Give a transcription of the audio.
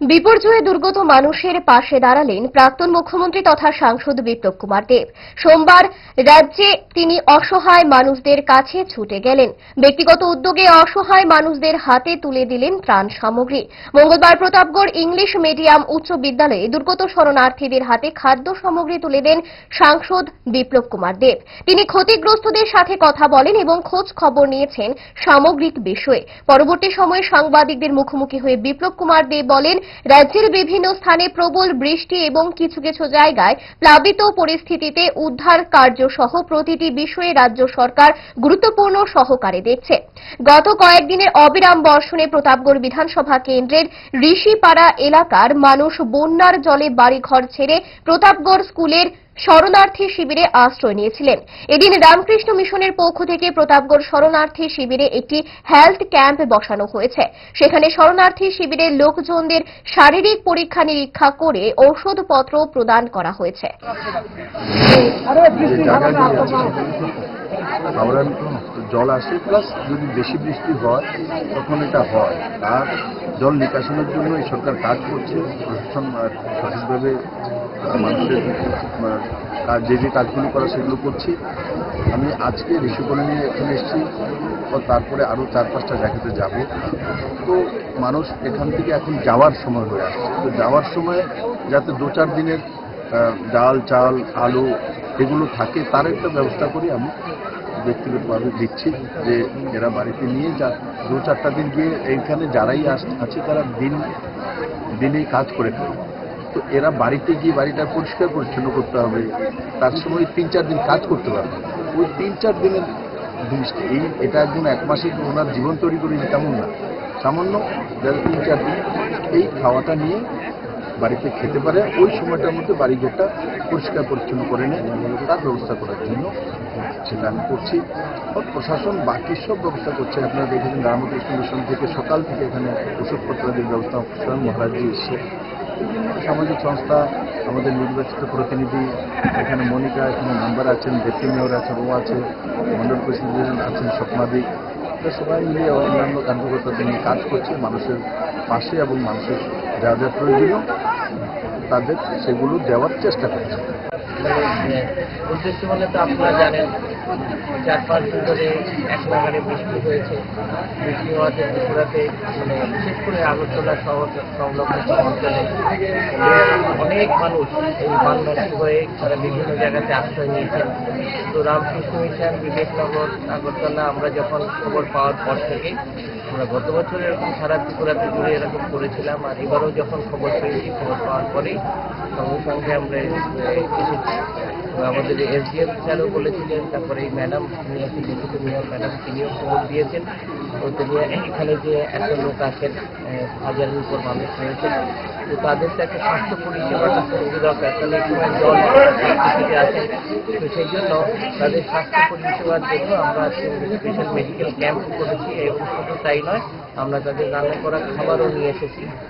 বিপর্যয়ে দুর্গত মানুষের পাশে দাঁড়ালেন প্রাক্তন মুখ্যমন্ত্রী তথা সাংসদ বিপ্লব কুমার দেব। সোমবার রাজ্যে তিনি অসহায় মানুষদের কাছে ছুটে গেলেন। ব্যক্তিগত উদ্যোগে অসহায় মানুষদের হাতে তুলে দিলেন ত্রাণ সামগ্রী। মঙ্গলবার প্রতাপগড় ইংলিশ মিডিয়াম উচ্চ বিদ্যালয়ে দুর্গত শরণার্থীদের হাতে খাদ্য সামগ্রী তুলে দেন সাংসদ বিপ্লব কুমার দেব। তিনি ক্ষতিগ্রস্তদের সাথে কথা বলেন এবং খোঁজ খবর নিয়েছেন সামগ্রিক বিষয়ে। পরবর্তী সময়ে সাংবাদিকদের মুখোমুখি হয়ে বিপ্লব কুমার দেব বলেন রাজ্যের বিভিন্ন স্থানে প্রবল বৃষ্টি এবং কিছু কিছু জায়গায় প্লাবিত পরিস্থিতিতে উদ্ধার কার্য সহ প্রতিটি বিষয়ে রাজ্য সরকার গুরুত্বপূর্ণ সহকারে দেখছে। গত কয়েকদিনের অবিরাম বর্ষণে প্রতাপগড় বিধানসভা কেন্দ্রের ঋষিপাড়া এলাকার মানুষ বন্যার জলে বাড়িঘর ছেড়ে প্রতাপগড় স্কুলের শরণার্থী শিবিরে আশ্রয় নিয়েছিলেন। এদিন রামকৃষ্ণ মিশনের পক্ষ থেকে প্রতাপগড় শরণার্থী শিবিরে একটি হেলথ ক্যাম্প বসানো হয়েছে। সেখানে শরণার্থী শিবিরের লোকজনদের শারীরিক পরীক্ষা নিরীক্ষা করে ঔষধপত্র প্রদান করা হয়েছে। জল আসে প্লাস যদি বেশি বৃষ্টি হয় তখন এটা হয়। তার জল নিকাশনের জন্য এই সরকার কাজ করছে প্রশাসন সঠিকভাবে মানুষের যে যে কাজগুলো করা সেগুলো করছি। আমি আজকে ঋষিকোণে নিয়ে এখানে এসেছি তারপরে আরও চার পাঁচটা জায়গাতে যাব। তো মানুষ এখান থেকে এখন যাওয়ার সময় হয়ে আসছে। তো যাওয়ার সময় যাতে দু চার দিনের ডাল, চাল, আলু এগুলো থাকে, তার একটা ব্যবস্থা করি আমি। ব্যক্তিগতভাবে দিচ্ছি যে এরা বাড়িতে নিয়ে যা দু চারটা দিন গিয়ে এইখানে যারাই আস- আছে তারা দিন, দিনেই কাজ করে ফেলে তো এরা বাড়িতে গিয়ে বাড়িটা পরিষ্কার পরিচ্ছন্ন করতে হবে। তার সময় তিন চার দিন কাজ করতে পারবে ওই তিন চার দিনের জিনিসটা, এই এটা একজন এক মাসে ওনার জীবন তৈরি করে তেমন না। সামান্য যারা তিন চার দিন এই খাওয়াটা নিয়ে বাড়িতে খেতে পারে, ওই সময়টার মধ্যে বাড়িঘরটা পরিষ্কার পরিচ্ছন্ন করে নেয়, তার ব্যবস্থা করার জন্য সেটা আমি করছি। প্রশাসন বাকি সব ব্যবস্থা করছে। আপনারা দেখেছেন রামকৃষ্ণ মিশন থেকে সকাল থেকে এখানে ওষুধপত্রাদির ব্যবস্থা স্বয়ং মহারাজজি এসছে। বিভিন্ন সামাজিক সংস্থা, আমাদের নির্বাচিত প্রতিনিধি, এখানে মনিকা, এখানে মেম্বার আছেন ডেপুটি মেয়র আছেন, ও আছে, মন্ডল প্রেসিডেন্ট আছেন, স্বপ্নাদিক। তো সবাই মিলিয়ে অন্যান্য কার্যকর্তাদের নিয়ে কাজ করছে, মানুষের পাশে এবং মানুষের যা যা প্রয়োজনীয়, তাদের সেগুলো দেওয়ার চেষ্টা করছে। উদ্দেশ্য বলে তো আপনারা জানেন, চার পাঁচ দিন ধরে এক নাগারে বৃষ্টি হয়েছে। বৃষ্টি হওয়াতে ত্রিপুরাতে মানে বিশেষ করে আগরতলা শহর সংলগ্ন অঞ্চলে অনেক মানুষ এই বানবাসী হয়ে তারা বিভিন্ন জায়গাতে আশ্রয় নিয়েছেন। তো রামকৃষ্ণ মিশন, বিবেকনগর, আগরতলা আমরা যখন খবর পাওয়ার পর থেকে আমরা গত বছর এরকম সারা ত্রিপুরাতে জুড়ে এরকম করেছিলাম, আর এবারও যখন খবর পেয়েছি, খবর পাওয়ার পরেই সঙ্গে সঙ্গে আমরা এসেছি। আমাদের এসডিএম স্যারও বলেছিলেন, তারপরে এই ম্যাডাম, তিনি আছেন ডেপুটি মেয়র ম্যাডাম তিনিও খবর দিয়েছেন। তো তিনি এখানে যে এত লোক আছেন হাজারের উপর মানুষ রয়েছেন, তো তাদের তো একটা স্বাস্থ্য পরিষেবাটা খুবই দরকার তাহলে এই সময় জল আছেন তো সেই জন্য তাদের স্বাস্থ্য পরিষেবার জন্য আমরা স্পেশাল মেডিকেল ক্যাম্প করেছি এবং শুধু তাই নয় আমরা তাদের রান্না করা খাবারও নিয়ে এসেছি।